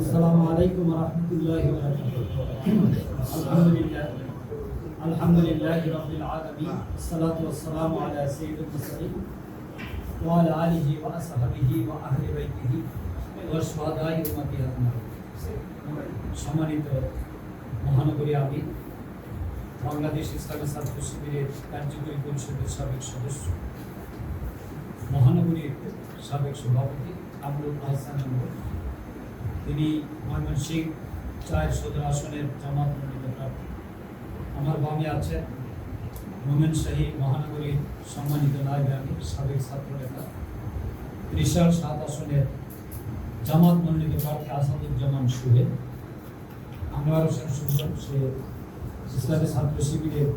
আসসালামু আলাইকুম রহমতুল্লাহ আলহামদুলিল্লাহ আলহামদুলিল্লাহ রবিল আলমিন সালাতু ওয়াসসালামু আলা আলিহি ওয়া আসহাবিহি ওয়া আহলি বাইতিহি ওয়া শুহাদাই উম্মতি আজমাইন। সম্মানিত মহানগরী আমির বাংলাদেশ ইসলামী ছাত্র শিবিরের কার্যকরী পরিষদের সাবেক সদস্য, মহানগরীর সাবেক সভাপতি আবুল আহসান তিনি ময়মনসিংহ চায়ের সদর আসনের জামাত মনোনীত প্রার্থী। আমার বামে আছেন মোমেন শাহী, মহানগরীর সম্মানিত আমি সাবেক ছাত্র নেতা ত্রিশাল সাত আসনের জামাত মনোনীত প্রার্থী আসাদুজ্জামান সুহেল আনোয়ার হোসেন সুজন সে ইসলামী ছাত্র শিবিরের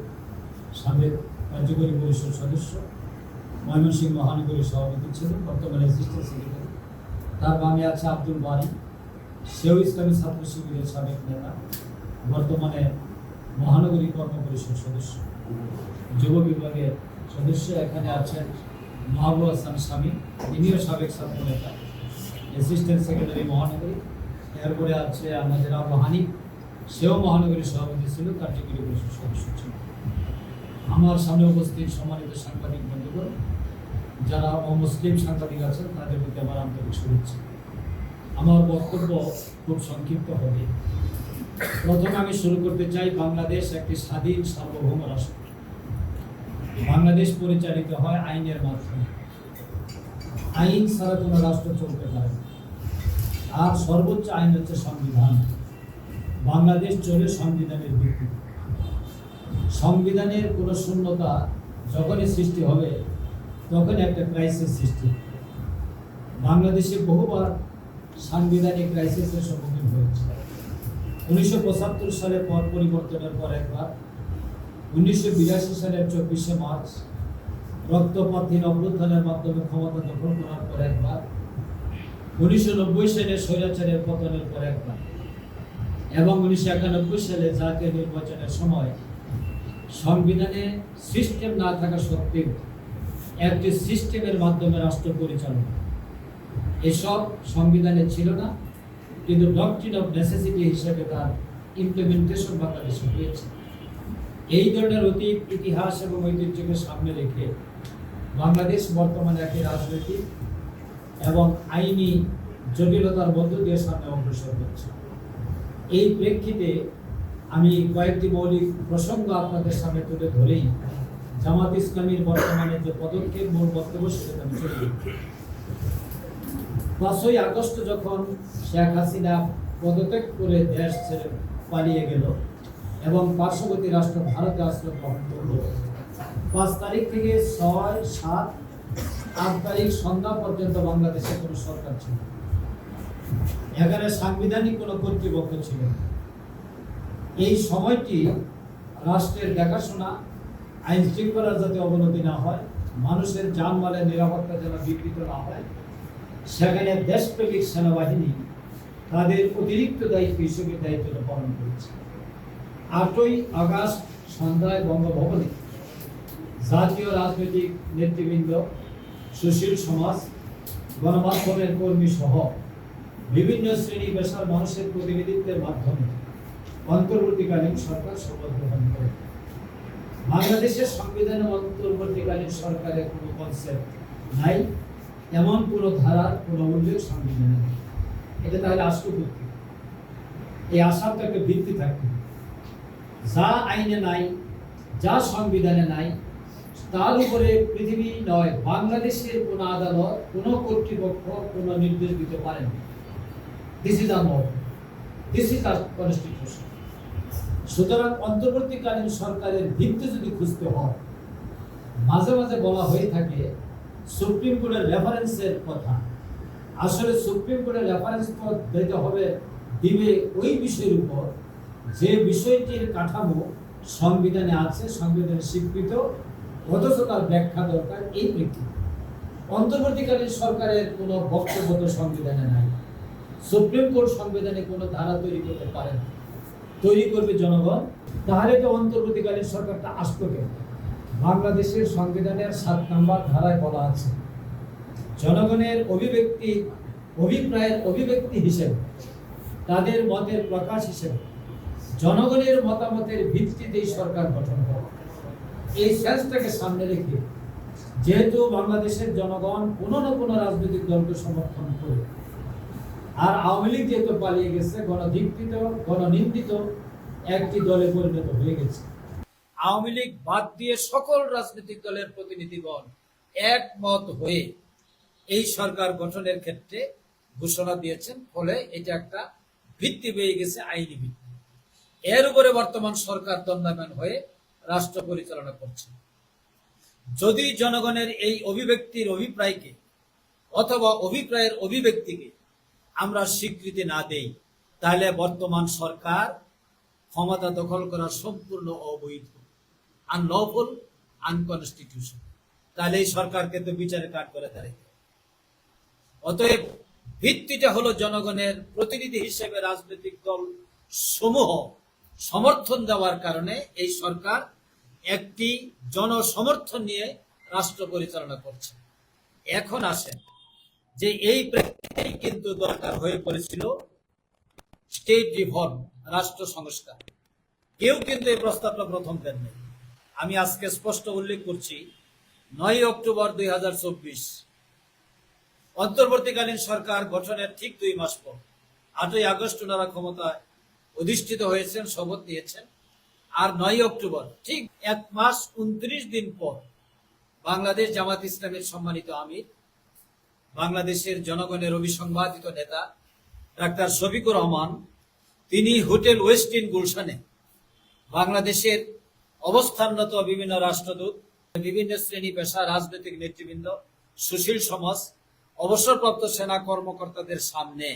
সাবেক কার্যকরী পরিষদ সদস্য, ময়মনসিংহ মহানগরীর সভাপতি ছিলেন, বর্তমানে তার বামে আছে আব্দুল বারি। সেও ইসলামী ছাত্র শিবিরের সাবেক নেতা, বর্তমানে মহানগরী কর্ম পরিষদ সদস্য। যুব বিভাগের সদস্য এখানে আছেন মাহবুব হাসান স্বামী, তিনিও সাবেক ছাত্র নেতা অ্যাসিস্ট্যান্ট সেক্রেটারি মহানগরী। এরপরে আছে আমাদের আবু হানিফ, সেও মহানগরীর সভাপতি ছিল কার্যকরী পরিষদ সদস্য ছিল। আমার সামনে উপস্থিত সম্মানিত সাংবাদিক বন্ধুগণ, যারা অমুসলিম সাংবাদিক আছেন, তাদের প্রতি আমার আন্তরিক শুভেচ্ছা। আমার বক্তব্য খুব সংক্ষিপ্ত হবে। প্রথমে আমি শুরু করতে চাই বাংলাদেশ একটি স্বাধীন সার্বভৌম রাষ্ট্র। বাংলাদেশ পরিচালিত হয় আইনের মাধ্যমে। আইন ছাড়া কোনো রাষ্ট্র চলতে পারে আর সর্বোচ্চ আইন হচ্ছে সংবিধান। বাংলাদেশ চলে সংবিধানের ভিত্তিতে সংবিধানের কোনো শূন্যতা যখনই সৃষ্টি হবে তখন একটা ক্রাইসিস সৃষ্টি। বাংলাদেশে বহুবার সাংবিধানিক ক্রাইসিসের সম্মুখীন হয়েছে। উনিশশো পঁচাত্তর সালে পট পরিবর্তনের পর একবার, উনিশশো বিরাশি সালের চব্বিশে মার্চ রক্তপাতহীন অভ্যুত্থানের মাধ্যমে ক্ষমতা দখল করার পর একবার, উনিশশো নব্বই সালে স্বৈরাচারের পতনের পর একবার এবং উনিশশো একানব্বই সালে জাতীয় নির্বাচনের সময় সংবিধানে সিস্টেম না থাকা সত্ত্বেও একটি সিস্টেমের মাধ্যমে রাষ্ট্র পরিচালনা। এসব সংবিধানে ছিল না, কিন্তু ডকট্রিন অফ নেসেসিটি হিসেবে তার ইমপ্লিমেন্টেশন বাংলাদেশে হয়েছে এই ধরনের অতীত, ইতিহাস এবং ঐতিহ্যকে সামনে রেখে বাংলাদেশ বর্তমানে একটি রাজনৈতিক এবং আইনি জটিলতার মধ্য দিয়ে সামনে অগ্রসর হচ্ছে এই প্রেক্ষিতে আমি কয়েকটি মৌলিক প্রসঙ্গ আপনাদের সামনে তুলে ধরেই জামাত ইসলামীর বর্তমানে যে পদক্ষেপ, মূল বক্তব্য সেটা আমি চলে। পাঁচই আগস্ট যখন শেখ হাসিনা পদত্যাগ করে দেশ ছেড়ে পালিয়ে গেল এবং পার্শ্ববর্তী রাষ্ট্র ভারতে আশ্রয় গ্রহণ করল, পাঁচ তারিখ থেকে ছয়, সাত, আট তারিখ সন্ধ্যা পর্যন্ত বাংলাদেশে কোনো সরকার ছিল এখানে সাংবিধানিক কোনো কর্তৃপক্ষ ছিল। এই সময়টি রাষ্ট্রের দেখাশোনা আইন শৃঙ্খলার যাতে অবনতি না হয়, মানুষের যানমালের নিরাপত্তা যেন বিকৃত না হয় সেখানে দেশপ্রেমিক সেনাবাহিনী তাদের অতিরিক্ত দায়িত্ব হিসেবে দায়িত্বটা পালন করেছে। আটই আগস্ট সন্ধ্যায় বঙ্গভবনে জাতীয় রাজনৈতিক নেতৃবৃন্দ সুশীল সমাজ, গণমাধ্যমের কর্মী সহ বিভিন্ন শ্রেণি পেশার মানুষের প্রতিনিধিত্বের মাধ্যমে অন্তর্বর্তীকালীন সরকার শপথ গ্রহণ করে। বাংলাদেশের সংবিধানে অন্তর্বর্তীকালীন সরকারের কোনো কনসেপ্ট নাই। এমন কোনো ধারার কোনো উল্লেখ সংবিধানে নেই। এটা তাহলে ভিত্তি এই আশার তো একটা ভিত্তি থাকবে। যা আইনে নাই, যা সংবিধানে নাই, তার উপরে পৃথিবী নয়, বাংলাদেশের কোন আদালত, কোন কর্তৃপক্ষ কোন নির্দেশ দিতে পারেন this is our this is our constitution সুতরাং অন্তর্বর্তীকালীন সরকারের ভিত্তি যদি খুঁজতে হয়, মাঝে মাঝে বলা হয়ে থাকে সুপ্রিম কোর্টের রেফারেন্সের কথা। আসলে সুপ্রিম কোর্টের রেফারেন্স দিতে হবে, দিবে ওই বিষয়ের উপর। যে বিষয়টির কাঠামো সংবিধানে আছে, সংবিধানে স্বীকৃত, অথচ তার ব্যাখ্যা দরকার এই প্রেক্ষিতে। অন্তর্বর্তীকালীন সরকারের কোনো বক্তব্য তো সংবিধানে নাই। সুপ্রিম কোর্ট সংবিধানে কোনো ধারা তৈরি করতে পারে না। তৈরি করবে জনগণ। তাহলে তো অন্তর্বর্তীকালীন সরকারটা আসতো কেন? বাংলাদেশের সংবিধানের সাত নম্বর ধারায় বলা আছে, জনগণের অভিব্যক্তি, অভিপ্রায়ের অভিব্যক্তি হিসেবে, তাদের মতের প্রকাশ হিসেবে, জনগণের মতামতের ভিত্তিতেই সরকার গঠন করা। এই সেন্সটাকে সামনে রেখে, যেহেতু বাংলাদেশের জনগণ কোনো না কোনো রাজনৈতিক দলকে সমর্থন করে, আর আওয়ামী লীগ যেহেতু পালিয়ে গেছে, গণধিকৃত, গণনিন্দিত একটি দলে পরিণত হয়ে গেছে আওয়ামী লীগ বাদ দিয়ে সকল রাজনৈতিক দলের প্রতিনিধিগণ একমত হয়ে এই সরকার গঠনের ক্ষেত্রে ঘোষণা দিয়েছেন, ফলে এটা একটা ভিত্তি পেয়ে গেছে, আইনি ভিত্তি। এর উপরে বর্তমান সরকার দণ্ডায়মান হয়ে রাষ্ট্র পরিচালনা করছে। যদি জনগণের এই অভিব্যক্তির অভিপ্রায়কে অথবা অভিপ্রায়ের অভিব্যক্তিকে আমরা স্বীকৃতি না দেই, তাহলে বর্তমান সরকার ক্ষমতা দখল করা সম্পূর্ণ অবৈধ। আনলফুল আনকনস্টিটিউশন তাহলে এই সরকারকে তো বিচারে কাট করে হবে। অতএব ভিত্তিটা হলো জনগণের প্রতিনিধি হিসেবে রাজনৈতিক দল সমূহ সমর্থন দেওয়ার কারণে এই সরকার একটি জনসমর্থন নিয়ে রাষ্ট্র পরিচালনা করছে। এখন আসেন যে এই প্রেক্ষিতেই কিন্তু দরকার হয়ে পড়েছিল স্টেট রিফর্ম, রাষ্ট্র সংস্কার। কেউ কিন্তু এই প্রস্তাবটা প্রথম দেননি। আমি আজকে স্পষ্ট উল্লেখ করছি নয় অক্টোবর দুই হাজার চব্বিশ। অন্তর্বর্তীকালীন সরকার গঠনের ঠিক দুই মাস পর, আটই আগস্ট ওনারা ক্ষমতায় অধিষ্ঠিত হয়েছেন, শপথ নিয়েছেন। আর নয় অক্টোবর, ঠিক এক মাস উনত্রিশ দিন পর বাংলাদেশ জামাত ইসলামের সম্মানিত আমির, বাংলাদেশের জনগণের অভিসংবাদিত নেতা ডাক্তার শফিকুর রহমান, তিনি হোটেল ওয়েস্ট ওয়েস্টিন গুলশানে বাংলাদেশের অবস্থানরত বিভিন্ন রাষ্ট্রদূত, বিভিন্ন শ্রেণি পেশা, রাজনৈতিক নেতৃবৃন্দ, সুশীল সমাজ, অবসরপ্রাপ্ত সেনা কর্মকর্তাদের সামনে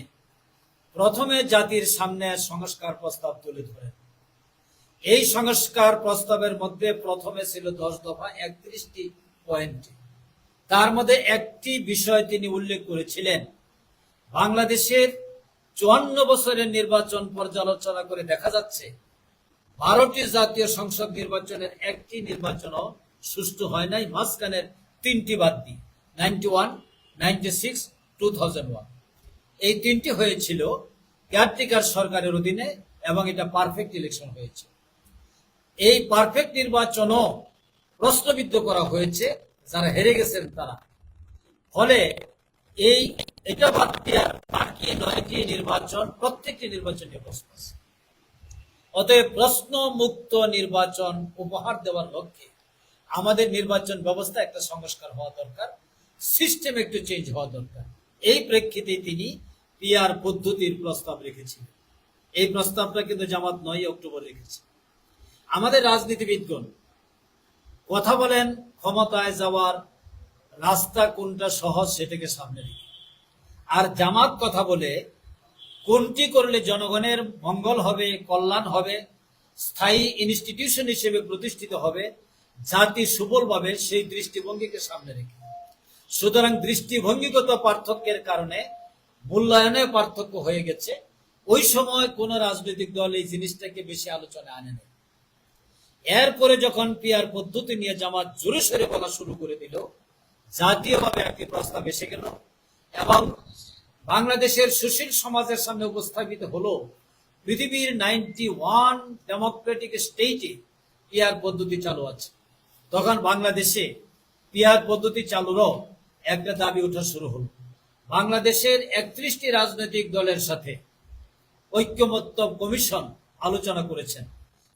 প্রথমে জাতির সামনে সংস্কার প্রস্তাব তুলে ধরেন। এই সংস্কার প্রস্তাবের মধ্যে প্রথমে ছিল দশ দফা একত্রিশটি পয়েন্ট। তার মধ্যে একটি বিষয় তিনি উল্লেখ করেছিলেন, বাংলাদেশের চুয়ান্ন বছরের নির্বাচন পর্যালোচনা করে দেখা যাচ্ছে বারোটি জাতীয় সংসদ নির্বাচনের একটি নির্বাচনও সুষ্ঠু হয় নাই, মাঝখানের তিনটি বাদ দিয়ে। Ninety one ninety six two thousand one এই তিনটি হয়েছিল কেয়ারটেকার সরকারের অধীনে এবং এটা পারফেক্ট ইলেকশন হয়েছে। এই পারফেক্ট নির্বাচনও প্রশ্নবিদ্ধ করা হয়েছে, যারা হেরে গেছেন তারা। ফলে এই, এটা বাদ দিয়ে বাকি নয়টি নির্বাচন, প্রত্যেকটি নির্বাচন প্রশ্ন আছে অতএব প্রশ্ন মুক্ত নির্বাচন উপহার দেওয়ার লক্ষ্যে আমাদের নির্বাচন ব্যবস্থা একটা সংস্কার হওয়া দরকার সিস্টেম একটু চেঞ্জ হওয়া দরকার। এই প্রেক্ষিতে তিনি পিআর পদ্ধতির প্রস্তাব রেখেছিলেন। এই প্রস্তাবটা কিন্তু জামাত নয় অক্টোবর রেখেছে। আমাদের রাজনীতিবিদগণ, কথা বলেন ক্ষমতায় যাওয়ার রাস্তা কোনটা সহজ সেটাকে সামনে রেখে। আর জামাত কথা বলে কোনটি করলে জনগণের মঙ্গল হবে, কল্যাণ হবে, স্থায়ী ইনস্টিটিউশন হিসেবে প্রতিষ্ঠিত হবে, জাতি সুবল পাবে সেই দৃষ্টিভঙ্গিকে সামনে রেখে। সুতরাং দৃষ্টিভঙ্গিগত পার্থক্যের কারণে মূল্যায়নে পার্থক্য হয়ে গেছে। ওই সময় কোন রাজনৈতিক দল এই জিনিসটাকে বেশি আলোচনা আনে নাই। এরপরে যখন পিয়ার পদ্ধতি নিয়ে জামাত জোরে সরে বলা শুরু করে দিল, জাতীয়ভাবে একটি প্রস্তাব এসে গেল এবং বাংলাদেশের সুশীল সমাজের সামনে উপস্থাপিত হলো পৃথিবীর নাইনটি ওয়ান ডেমোক্রেটিক স্টেটে পিয়ার পদ্ধতি চালু আছে। তখন বাংলাদেশে পিয়ার পদ্ধতি চালুরও একটা দাবি ওঠা শুরু হলো। বাংলাদেশের একত্রিশটি রাজনৈতিক দলের সাথে ঐক্যমত্য কমিশন আলোচনা করেছেন।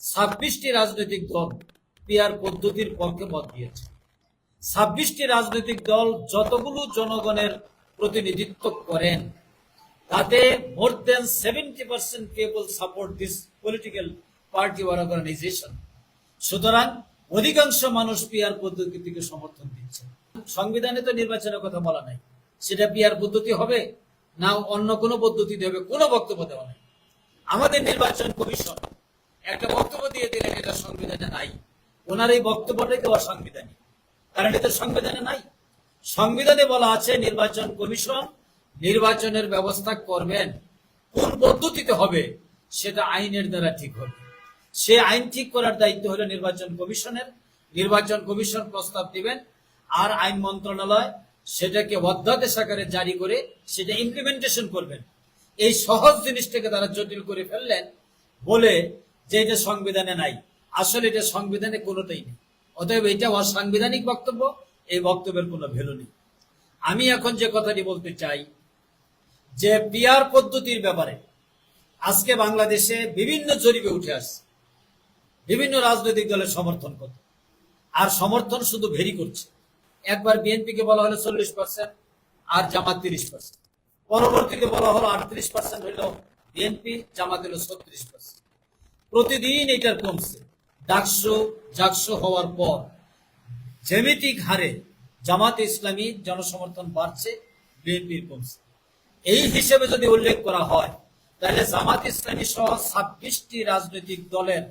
ছাব্বিশটি রাজনৈতিক দল পিয়ার পদ্ধতির পক্ষে মত দিয়েছে। ছাব্বিশটি রাজনৈতিক দল যতগুলো জনগণের প্রতিনিধিত্ব করেন। তাতে more than seventy percent people support this political party or organization সুতরাং অধিকাংশ মানুষ পিয়ার পদ্ধতিকে সমর্থন দিচ্ছে। সংবিধানে তো নির্বাচনের কথা বলা নাই। সেটা পিয়ার পদ্ধতি হবে না অন্য কোনো পদ্ধতিতে হবে, কোনো বক্তব্য দেওয়া নাই। আমাদের নির্বাচন কমিশন একটা বক্তব্য দিয়ে দিলেন, এটা সংবিধানে নাই। ওনার এই বক্তব্যটাকে অসাংবিধানিক। কারণ এটা সংবিধানে নাই। সংবিধানে বলা আছে, নির্বাচন কমিশন নির্বাচনের ব্যবস্থা করবেন। কোন পদ্ধতিতে হবে সেটা আইনের দ্বারা ঠিক হবে। সে আইন ঠিক করার দায়িত্ব হলো নির্বাচন কমিশনের। নির্বাচন কমিশন প্রস্তাব দিবেন আর আইন মন্ত্রণালয় সেটাকে অধ্যাদেশ আকারে জারি করে সেটা ইমপ্লিমেন্টেশন করবেন। এই সহজ জিনিসটাকে তারা জটিল করে ফেললেন বলে যে এটা সংবিধানে নাই। আসলে এটা সংবিধানে কোনোটাই নেই। অতএব এটা অসাংবিধানিক বক্তব্য। এই বক্তব্যের কোনো ভ্যালু নেই। আমি এখন যে কথাটি বলতে চাই, যে পিয়ার পদ্ধতির ব্যাপারে আজকে বাংলাদেশে বিভিন্ন জরিপে উঠে আসছে। বিভিন্ন রাজনৈতিক দলের সমর্থন করতে আর সমর্থন শুধু ভেরি করছে। একবার বিএনপিকে বলা হলো চল্লিশ পার্সেন্ট আর জামাত তিরিশ পার্সেন্ট পরবর্তীতে বলা হলো আটত্রিশ পার্সেন্ট হইল বিএনপি, জামাত হলো ছত্রিশ পার্সেন্ট প্রতিদিন এটার কমছে। ডাকসো, জাকসো হওয়ার পর জ্যামিতিক হারে জামাত ইসলামী জনসমর্থন বাড়ছে বিএনপির কমছে। এই হিসেবে যদি উল্লেখ করা হয়, তাহলে জামাত ইসলামী সহ ছাব্বিশটি রাজনৈতিক দলের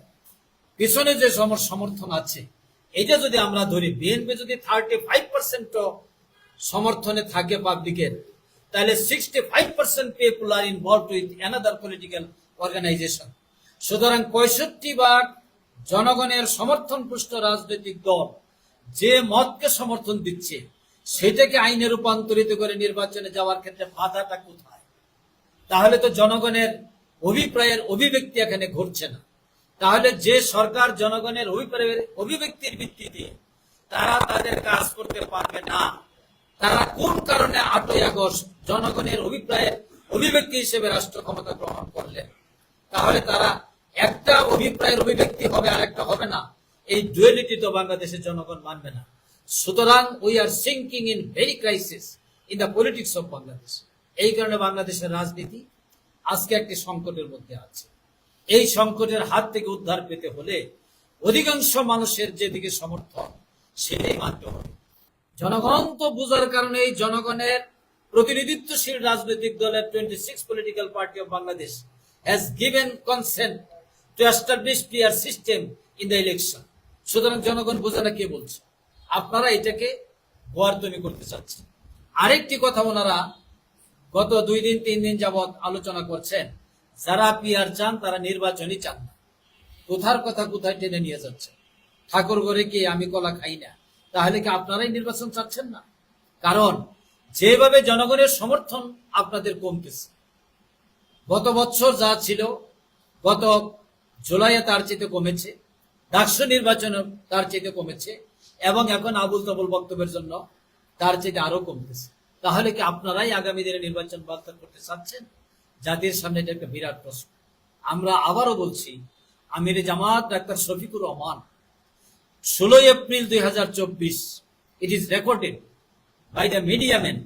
পিছনে যে সম- সমর্থন আছে এটা যদি আমরা ধরি, বিএনপি যদি থার্টি ফাইভ পার্সেন্ট সমর্থনে থাকে পাবলিকের তাহলে sixty five percent people are involved with another political organization সুতরাং পঁয়ষট্টি ভাগ জনগণের সমর্থন পুষ্ট রাজনৈতিক দল যে মতকে সমর্থন দিচ্ছে, সেটাকে আইনে রূপান্তরিত করে নির্বাচনে যাওয়ার ক্ষেত্রে বাধাটা কোথায়? তাহলে তো জনগণের অভিপ্রায়ের অভিব্যক্তি এখানে ঘটছে না। তাহলে যে সরকার জনগণের অভিপ্রায়ের অভিব্যক্তির ভিত্তিতে তারা তাদের কাজ করতে পারবে না, তারা কোন কারণে আটই আগস্ট জনগণের অভিপ্রায়ের অভিব্যক্তি হিসেবে রাষ্ট্র ক্ষমতা গ্রহণ করলেন? তাহলে তারা একটা অভিপ্রায়ের অভিব্যক্তি হবে আর একটা হবে না। এই ডুয়েলিটি তো বাংলাদেশের জনগণ মানবে না। সুতরাং we are sinking in very crisis in the politics of Bangladesh এই কারণে বাংলাদেশের রাজনীতি আজকে একটি সংকটের মধ্যে আছে। এই সংকটের হাত থেকে উদ্ধার পেতে হলে অধিকাংশ মানুষের যেদিকে সমর্থন, সেটাই মানতে হবে। জনগণ তো বোঝার কারণে এই জনগণের প্রতিনিধিত্বশীল রাজনৈতিক দলের twenty six political party of Bangladesh has given consent to establish clear system in the election সুতরাং জনগণ বোঝে না কে বলছে। আপনারা এটাকে গোয়ারতমি করতে চাচ্ছেন। আরেকটি কথা ওনারা গত দুই দিন, তিন দিন যাবৎ আলোচনা করছেন, যারা পিয়ার চান তারা নির্বাচনই চান না। কোথার কথা কোথায় টেনে নিয়ে যাচ্ছে ঠাকুর ঘরে কি আমি কলা খাই না? তাহলে কি আপনারাই নির্বাচন চাচ্ছেন না? কারণ যেভাবে জনগণের সমর্থন আপনাদের কমতেছে, গত বছর যা ছিল, গত জুলাইয়ে তার চেয়ে কমেছে। ডাকসু নির্বাচন তার চেয়ে কমেছে এবং এখন আবুল তবুল বক্তব্যের জন্য তার চেয়ে আরও কমতেছে। তাহলে কি আপনারাই আগামী দিনে নির্বাচন বাতিল করতে চাচ্ছেন? জাতির সামনে এটা একটা বিরাট প্রশ্ন। আমরা আবারও বলছি, আমির জামাত ডাক্তার শফিকুর রহমান, ষোলোই এপ্রিল দুই হাজার চব্বিশ it is recorded by the media man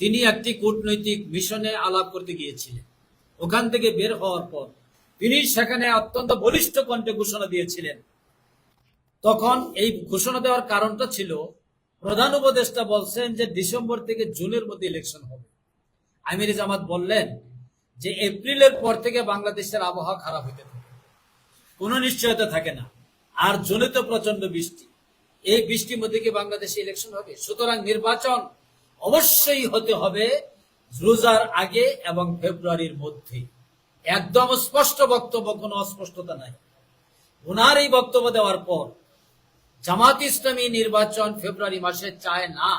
তিনি একটি কূটনৈতিক মিশনে আলাপ করতে গিয়েছিলেন। ওখান থেকে বের হওয়ার পর তিনি সেখানে অত্যন্ত বলিষ্ঠ কণ্ঠে ঘোষণা দিয়েছিলেন। তখন এই ঘোষণা দেওয়ার কারণটা ছিল, প্রধান উপদেষ্টা বলছেন যে ডিসেম্বর থেকে জুনের মধ্যে ইলেকশন হবে। আমির জামাত বললেন যে এপ্রিলের পর থেকে বাংলাদেশের আবহাওয়া খারাপ হতে থাকে। কোনো নিশ্চয়তা থাকে না। আর জুনে তো প্রচণ্ড বৃষ্টি। এই বৃষ্টির মধ্যে কি বাংলাদেশে ইলেকশন হবে? সুতরাং নির্বাচন অবশ্যই হতে হবে রোজার আগে এবং ফেব্রুয়ারির মধ্যে একদম স্পষ্ট বক্তব্য, কোনো অস্পষ্টতা নাই। ওনার এই বক্তব্য দেওয়ার পর, জামাত ইসলামী নির্বাচন ফেব্রুয়ারি মাসে চায় না।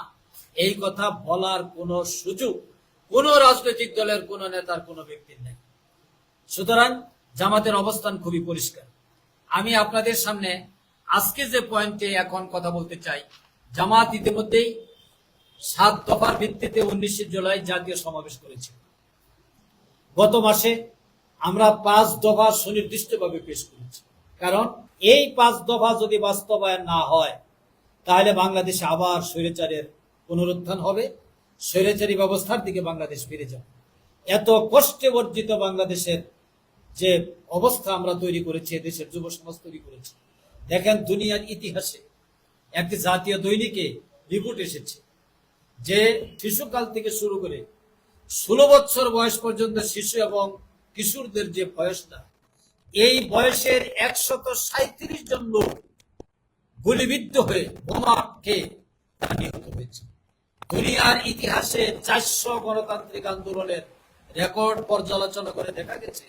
এই কথা বলার কোনো সুযোগ, কোন রাজনৈতিক দলের, কোন নেতার, কোন ব্যক্তির নেই। সুতরাং জামাতের অবস্থান খুবই পরিষ্কার। আমি আপনাদের সামনে আজকে যে পয়েন্টে এখন কথা বলতে চাই, জামাত ইতিমধ্যেই সাত দফার ভিত্তিতে উনিশে জুলাই জাতীয় সমাবেশ করেছে। গত মাসে আমরা পাঁচ দফা সুনির্দিষ্টভাবে পেশ করেছি। কারণ এই পাঁচ দফা যদি বাস্তবায়ন না হয়, তাহলে বাংলাদেশে আবার স্বৈরাচারের পুনরুত্থান হবে, স্বৈরাচারী ব্যবস্থার দিকে বাংলাদেশ ফিরে যাবে। এত কষ্টে বর্জিত বাংলাদেশের যে অবস্থা আমরা তৈরি করেছি দেশের যুব সমাজ তৈরি করেছি। দেখেন দুনিয়ার ইতিহাসে একটি জাতীয় দৈনিকে রিপোর্ট এসেছে, যে শিশুকাল থেকে শুরু করে ষোলো বছর বয়স পর্যন্ত শিশু এবং কিশোরদের যে বয়সটা, এই বয়সের একশত সাঁত্রিশ জন লোক গুলিবিদ্ধ হয়ে বোমা খেয়ে নিহত হয়েছে। দুনিয়ার ইতিহাসে চারশো গণতান্ত্রিক আন্দোলনের রেকর্ড পর্যালোচনা করে দেখা গেছে,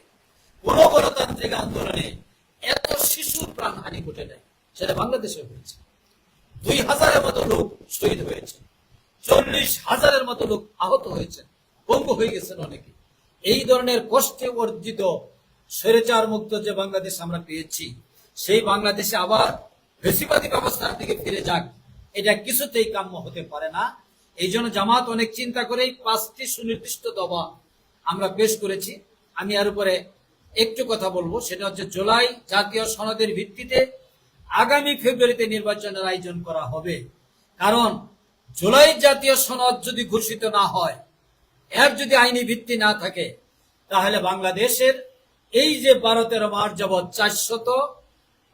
কোন গণতান্ত্রিক আন্দোলনে এত শিশুর প্রাণহানি ঘটে নেয় সেটা বাংলাদেশে হয়েছে। দুই হাজারের মতো লোক শহীদ হয়েছে, চল্লিশ হাজারের মতো লোক আহত হয়েছেন পঙ্গু হয়ে গেছেন অনেকে। এই ধরনের কষ্টে অর্জিত স্বৈরাচার মুক্ত যে বাংলাদেশ আমরা পেয়েছি, সেই বাংলাদেশে আবার বেশিবাদী ব্যবস্থার দিকে ফিরে যাক, এটা কিছুতেই কাম্য হতে পারে না। এই জন্য জামাত অনেক চিন্তা করেই পাঁচটি সুনির্দিষ্ট দবা আমরা পেশ করেছি। আমি এর উপরে একটু কথা বলব, সেটা হচ্ছে জুলাই জাতীয় সনদের ভিত্তিতে আগামী ফেব্রুয়ারিতে নির্বাচনের আয়োজন করা হবে। কারণ জুলাই জাতীয় সনদ যদি ঘোষিত না হয় এর যদি আইনি ভিত্তি না থাকে, তাহলে বাংলাদেশের এই যে বারো তেরো মাস যাবৎ চারশত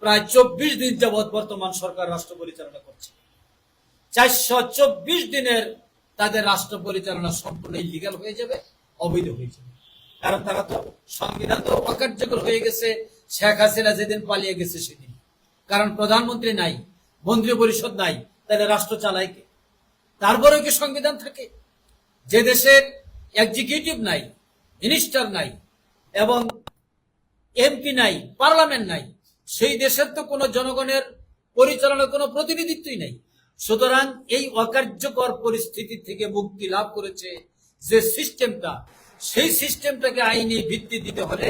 প্রায় চব্বিশ দিন যাবৎ বর্তমান সরকার রাষ্ট্র পরিচালনা করছে। চারশো চব্বিশ দিনের তাদের রাষ্ট্র পরিচালনা সম্পূর্ণ ইলিগাল হয়ে যাবে, অবৈধ হয়ে যাবে। কারণ তারা তো সংবিধান তো অকার্যকর হয়ে গেছে, শেখ হাসিনা যেদিন পালিয়ে গেছে সেদিন। কারণ প্রধানমন্ত্রী নাই, মন্ত্রী পরিষদ নাই, তাহলে রাষ্ট্র চালায় কে? তারপরেও কি সংবিধান থাকে? যে দেশের এক্সিকিউটিভ নাই মিনিস্টার নাই, এবং এমপি নাই পার্লামেন্ট নাই, সেই দেশের তো কোনো জনগণের পরিচালনার কোনো প্রতিনিধিত্বই নাই। সুতরাং এই অকার্যকর পরিস্থিতি থেকে মুক্তি লাভ করেছে যে সিস্টেমটা সেই সিস্টেমটাকে আইনি ভিত্তি দিতে হলে,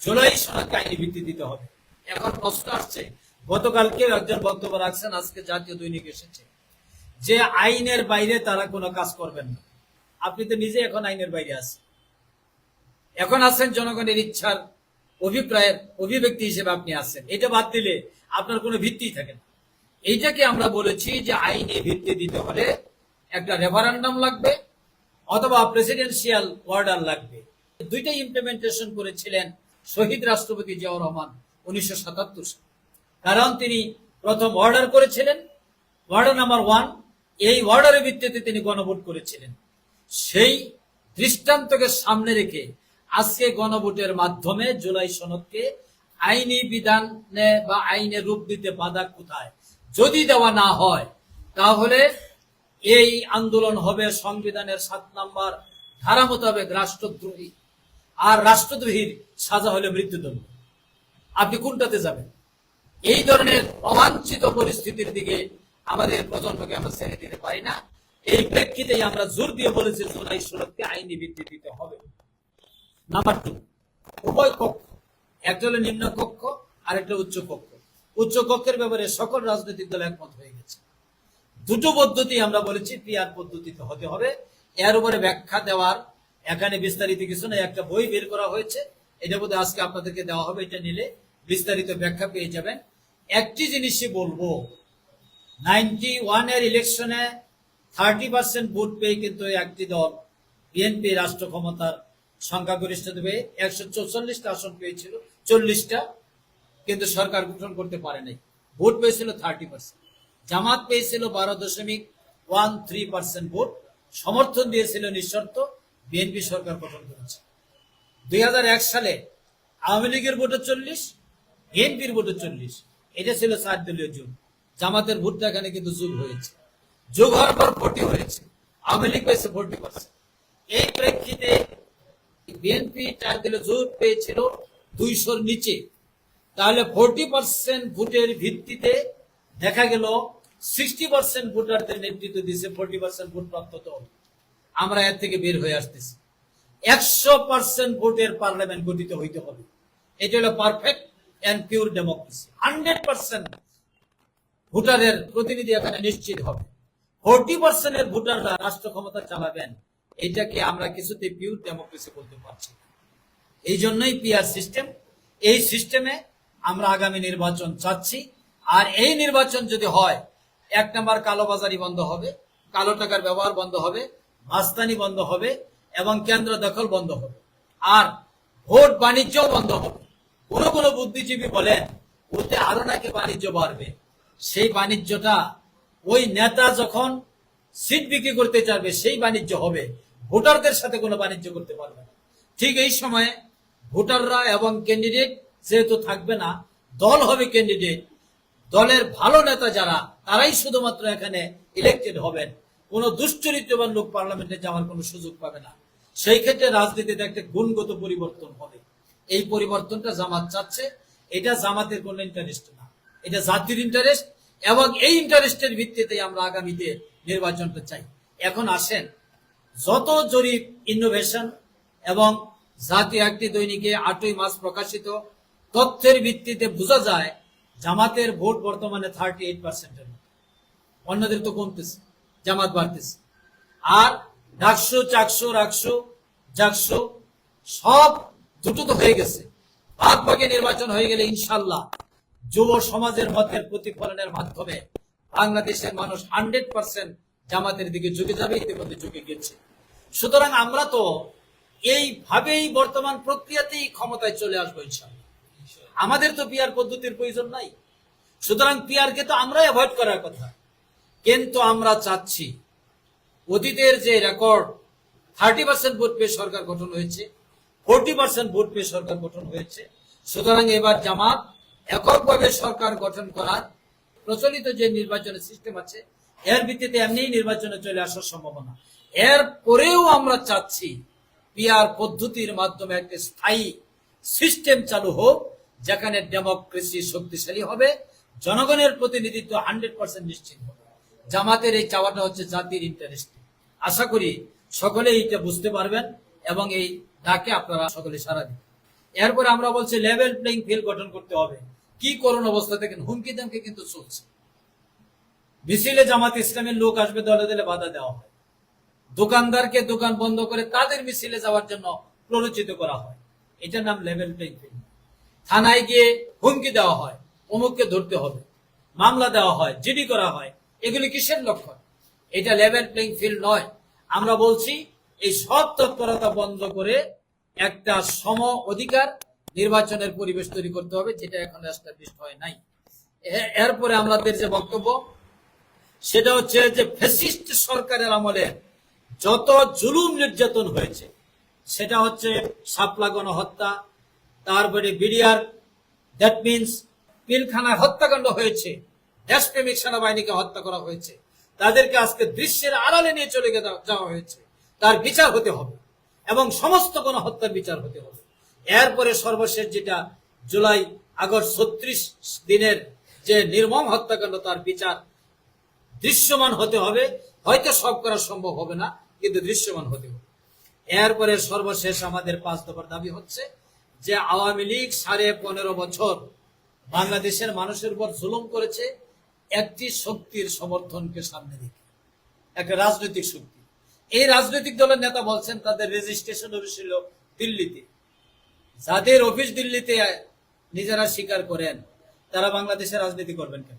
জুলাই সনদকে আইনি ভিত্তি দিতে হবে। এখন প্রশ্ন আসছে, গতকালকে একজন বক্তব্য রাখছেন, আজকে জাতীয় দৈনিক এসেছে, যে আইনের বাইরে তারা কোনো কাজ করবেন না। আপনি তো নিজে এখন আইনের বাইরে আছেন। এখন আছেন জনগণের ইচ্ছার অভিপ্রায়ের অভিব্যক্তি হিসেবে আপনি আছেন। এটা বাদ দিলে আপনার কোনো ভিত্তি থাকে না। এইটাকে আমরা বলেছি যে আইনে ভিত্তি দিতে হলে একটা রেফারেন্ডাম লাগবে অথবা প্রেসিডেন্সিয়াল অর্ডার লাগবে। দুইটাই ইমপ্লিমেন্টেশন করেছিলেন শহীদ রাষ্ট্রপতি জিয়াউর রহমান উনিশশো সাতাত্তর সালে। কারণ তিনি প্রথম অর্ডার করেছিলেন। অর্ডার নাম্বার ওয়ান এই অর্ডারের ভিত্তিতে তিনি গণভোট করেছিলেন। সেই দৃষ্টান্তকে সামনে রেখে আজকে গণভোটের মাধ্যমে জুলাই সনদকে আইনি বিধানে বা আইনে রূপ দিতে বাধা কোথায়? যদি দেওয়া না হয়, তাহলে এই আন্দোলন হবে সংবিধানের সাত নাম্বার ধারা মোতাবেক রাষ্ট্রদ্রোহী। আর রাষ্ট্রদ্রোহীর সাজা হলে মৃত্যুদণ্ড। আপনি কোনটাতে যাবেন? এই ধরনের অবাঞ্ছিত পরিস্থিতির দিকে আমাদের প্রজন্মকে আমরা ছেড়ে দিতে পারি না। এই প্রেক্ষিতেই আমরা জোর দিয়ে বলেছি জুলাই সড়ককে আইনি ভিত্তি দিতে হবে। নাম্বার টু উভয় কক্ষ একটা হলো নিম্ন কক্ষ আর একটা উচ্চ কক্ষ। উচ্চ কক্ষের ব্যাপারে সকল রাজনৈতিক দল একমত হয়ে গেছে। দুটো পদ্ধতি আমরা বলেছি পিয়ার পদ্ধতিতে হতে হবে। এর উপরে ব্যাখ্যা দেওয়ার এখানে বিস্তারিত কিছু না একটা বই বের করা হয়েছে। এটা বোধহয় আজকে আপনাদেরকে দেওয়া হবে, এটা নিলে বিস্তারিত ব্যাখ্যা পেয়ে যাবেন। একটি জিনিসই বলব নাইনটি ওয়ানের ইলেকশনে থার্টি পার্সেন্ট ভোট পেয়ে কিন্তু একটি দল বিএনপি রাষ্ট্র ক্ষমতার সংখ্যাগরিষ্ঠতা পেয়ে একশো চৌচল্লিশটা আসন পেয়েছিল, চল্লিশটা কিন্তু সরকার গঠন করতে পারে নাই। ভোট পেয়েছিল থার্টি পার্সেন্ট। জামাত পেয়েছিল বারো দশমিক ওয়ান থ্রি পার্সেন্ট ভোট। সমর্থন দিয়েছিল নিঃশর্ত, বিএনপি সরকার গঠন করেছে। দুই হাজার এক সালে আওয়ামী লীগের ভোটে চল্লিশ, বিএনপির ভোটে চল্লিশ। এটা ছিল চার দলীয় যুগ জামাতের ভোটটা এখানে কিন্তু যুগ হয়েছে। যোগ পর হয়েছে। আওয়ামী লীগ পেয়েছে ফোর্টি এই প্রেক্ষিতে বিএনপি দলীয় জোট পেয়েছিল দুইশোর নিচে। তাহলে ফোরটি পার্সেন্ট ভোটের ভিত্তিতে দেখা গেল সিক্সটি পার্সেন্ট ভোটারদের নেতৃত্ব দিয়েছে, ফোরটি পার্সেন্ট ভোট প্রাপ্ত দল আমরা এর থেকে বের হয়ে আসতেছি। একশো পার্সেন্ট ভোটের পার্লামেন্ট গঠিত হইতে হবে। এটা হলো perfect and pure democracy. Hundred percent ভোটারের প্রতিনিধি এখানে নিশ্চিত হবে। ফোরটি পার্সেন্টের ভোটাররা রাষ্ট্র ক্ষমতা চালাবেন, এটাকে আমরা কিছুতে পিওর ডেমোক্রেসি বলতে পারছি। এই জন্যই পিআর সিস্টেম এই সিস্টেমে আমরা আগামী নির্বাচন চাচ্ছি। আর এই নির্বাচন যদি হয়, এক নম্বর কালোবাজারি বন্ধ হবে, কালো টাকার ব্যবহার বন্ধ হবে, মাস্তানি বন্ধ হবে, এবং কেন্দ্র দখল বন্ধ হবে। আর ভোট বাণিজ্য বন্ধ হবে। কোন কোনো বুদ্ধিজীবী বলেন, ওতে আরও নাকি বাণিজ্য বাড়বে। সেই বাণিজ্যটা ওই নেতা যখন সিট বিক্রি করতে চাইবে, সেই বাণিজ্য হবে। ভোটারদের সাথে কোনো বাণিজ্য করতে পারবে না। ঠিক এই সময়ে ভোটাররা এবং ক্যান্ডিডেট যেহেতু থাকবে না, দল হবে ক্যান্ডিডেট। দলের ভালো নেতা যারা, তারাই শুধুমাত্র এখানে ইলেক্টেড হবেন। কোনো দুশ্চরিত্রবান লোক পার্লামেন্টে যাওয়ার কোনো সুযোগ পাবে না। সেই ক্ষেত্রে রাজনীতিতে একটা গুণগত পরিবর্তন হবে। এই পরিবর্তনটা জামাত চাচ্ছে। এটা জামাতের কোনো ইন্টারেস্ট না। এটা জাতির ইন্টারেস্ট এবং এই ইন্টারেস্টের ভিত্তিতে আমরা আগামীতে নির্বাচনটা চাই। এখন আসেন, যত জরিপ ইনোভেশন এবং জাতীয় একটি দৈনিকে আটই মাস প্রকাশিত, তথ্যের ভিত্তিতে বোঝা যায় জামাতের ভোট বর্তমানে থার্টি এইট পার্সেন্টের অন্যদের তো কমতেছে, জামাত বাড়তেছে। আর ডাকসু, চাকসু, রাকসু, জাকসু সব দুটো তো হয়ে গেছে। ভাগ ভাগে নির্বাচন হয়ে গেলে ইনশাল্লাহ যুব সমাজের মতের প্রতিফলনের মাধ্যমে বাংলাদেশের মানুষ হান্ড্রেড পার্সেন্ট জামাতের দিকে ঝুঁকে যাবে, ইতিমধ্যে ঝুঁকে গেছে সুতরাং আমরা তো এইভাবেই বর্তমান প্রক্রিয়াতেই ক্ষমতায় চলে আসব আমাদের তো পিয়ার পদ্ধতির প্রয়োজন নাই। সুতরাং পিয়ারকে তো আমরা অ্যাভয়েড করার কথা। কিন্তু আমরা চাচ্ছি অতীতের যে রেকর্ড থার্টি পার্সেন্ট ভোট পেয়ে সরকার গঠন হয়েছে ফোরটি পার্সেন্ট ভোট পেয়ে সরকার গঠন হয়েছে। সুতরাং এবার জামাত এককভাবে সরকার গঠন করার প্রচলিত যে নির্বাচনের সিস্টেম আছে, এর ভিত্তিতে এমনিই নির্বাচনে চলে আসার সম্ভাবনা। এর পরেও আমরা চাচ্ছি পিআর পদ্ধতির মাধ্যমে একটা স্থায়ী সিস্টেম চালু হোক, যেখানে ডেমোক্রেসি শক্তিশালী হবে, জনগণের প্রতিনিধিত্ব হান্ড্রেড পার্সেন্ট নিশ্চিত হবে। জামাতের এই চাওয়াটা হচ্ছে জাতির ইন্টারেস্ট আশা করি সকলে এইটা বুঝতে পারবেন এবং এই ডাকে আপনারা সকলে সারা দিন এরপরে আমরা বলছি লেভেল প্লেইং ফিল্ড গঠন করতে হবে। কি করুন অবস্থা দেখেন, হুমকি দামকে কিন্তু চলছে। মিছিলে জামাত ইসলামের লোক আসবে, দলে দলে বাধা দেওয়া হয়। দোকানদারকে দোকান বন্ধ করে তাদের মিছিলে যাওয়ার জন্য প্ররোচিত করা হয়। এটার নাম লেভেল প্লেইং ফিল্ড। থানায় গিয়ে হুমকি দেওয়া হয়, অমুককে ধরতে হবে, মামলা দেওয়া হয়, জিডি করা হয়, এগুলি কিসের লক্ষণ? এটা লেভেল প্লেইং ফিল্ড নয়। আমরা বলছি, এই সব তৎপরতা বন্ধ করে একটা সম অধিকার নির্বাচনের পরিবেশ তৈরি করতে হবে, যেটা এখন এস্টাবলিশ হয় নাই। এরপরে আমাদের যে বক্তব্য, সেটা হচ্ছে যে ফেসিস্ট সরকারের আমলে যত জুলুম নির্যাতন হয়েছে, সেটা হচ্ছে শাপলা গণহত্যা, তারপরে বিডিআর দ্যাট মিনস পিলখানায় হত্যাকাণ্ড হয়েছে, দেশপ্রেমিক সেনাবাহিনীকে হত্যা করা হয়েছে, তাদেরকে আজকে দৃশ্যের আড়ালে নিয়ে চলে যাওয়া হয়েছে, তার বিচার হতে হবে এবং সমস্ত গণহত্যার বিচার হতে হবে। এরপরে সর্বশেষ যেটা জুলাই, আগস্ট ছত্রিশ দিনের যে নির্মম হত্যাকাণ্ড, তার বিচার দৃশ্যমান হতে হবে। হয়তো সব করা সম্ভব হবে না, কিন্তু দৃশ্যমান হতে হবে। এরপরে সর্বশেষ আমাদের পাঁচ দফার দাবি হচ্ছে যে আওয়ামী লীগ সাড়ে পনেরো বছর বাংলাদেশের মানুষের উপর জুলুম করেছে, একটি শক্তির সমর্থনকে সামনে রেখে। একটা রাজনৈতিক শক্তি। এই রাজনৈতিক দলের নেতা বলছেন, তাদের রেজিস্ট্রেশন হয়েছিল দিল্লিতে। যাদের অফিস দিল্লিতে নিজেরা স্বীকার করেন, তারা বাংলাদেশে রাজনীতি করবেন কেন?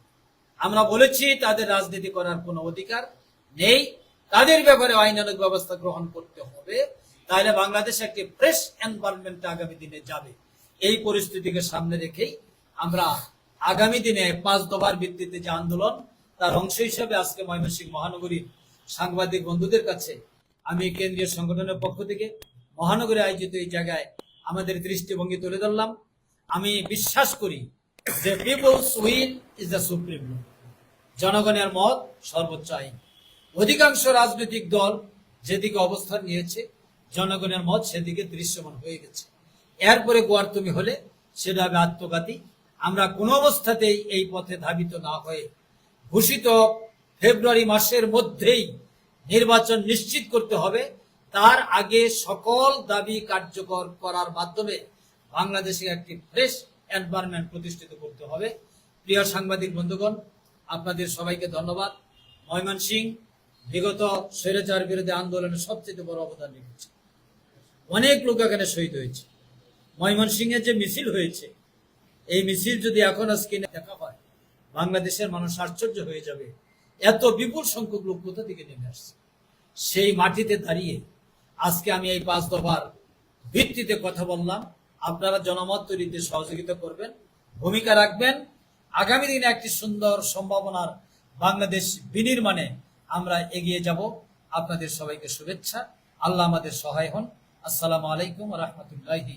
আমরা বলেছি তাদের রাজনীতি করার কোনো অধিকার নেই। তাদের ব্যাপারে আইনানুগ ব্যবস্থা গ্রহণ করতে হবে। তাহলে বাংলাদেশ একটি ফ্রেশ এনভায়রনমেন্ট আগামী দিনে যাবে। এই পরিস্থিতিকে সামনে রেখেই আমরা আগামী দিনে পাঁচ দফার ভিত্তিতে যে আন্দোলন, তার অংশ হিসেবে আজকে ময়মনসিংহ মহানগরীর সাংবাদিক বন্ধুদের কাছে আমি কেন্দ্রীয় সংগঠনের পক্ষ থেকে মহানগরে আয়োজিত এই জায়গায় আমাদের দৃষ্টিভঙ্গি তুলে ধরলাম। আমি বিশ্বাস করি যে people's will is the supreme law জনগণের মত সর্বোচ্চ আইন। অধিকাংশ রাজনৈতিক দল যেদিকে অবস্থান নিয়েছে, জনগণের মত সেদিকে দৃশ্যমান হয়ে গেছে। এরপরে গোয়ার তুমি হলে সেটা হবে আত্মঘাতী। আমরা কোনো অবস্থাতেই এই পথে ধাবিত না হয়ে ঘোষিত ফেব্রুয়ারি মাসের মধ্যেই নির্বাচন নিশ্চিত করতে হবে। তার আগে সকল দাবি কার্যকর করার মাধ্যমে বাংলাদেশে একটি ফ্রেশ এনভায়রনমেন্ট প্রতিষ্ঠিত করতে হবে। প্রিয় সাংবাদিক বন্ধুগণ, আপনাদের সবাইকে ধন্যবাদ। ময়মনসিং বিগত স্বৈরাচার বিরোধী আন্দোলনে সবচেয়ে বড় অবদান রেখেছে। অনেক লোক এখানে শহীদ হয়েছে। ময়মনসিংহের যে মিছিল হয়েছে, এই মিছিল যদি এখন স্ক্রিনে দেখা হয়, বাংলাদেশের মানুষ আশ্চর্য হয়ে যাবে। এত বিপুল সংখ্যক লোক কোথা থেকে নেমে আসছে? সেই মাটিতে দাঁড়িয়ে আজকে আমি এই পাঁচ দফার ভিত্তিতে কথা বললাম। আপনারা জনমত তৈরিতে সহযোগিতা করবেন, ভূমিকা রাখবেন। আগামী দিনে একটি সুন্দর সম্ভাবনার বাংলাদেশ বিনির্মাণে আমরা এগিয়ে যাব। আপনাদের সবাইকে শুভেচ্ছা। আল্লাহ আমাদের সহায় হন। আসসালামু আলাইকুম রহমতুল্লাহি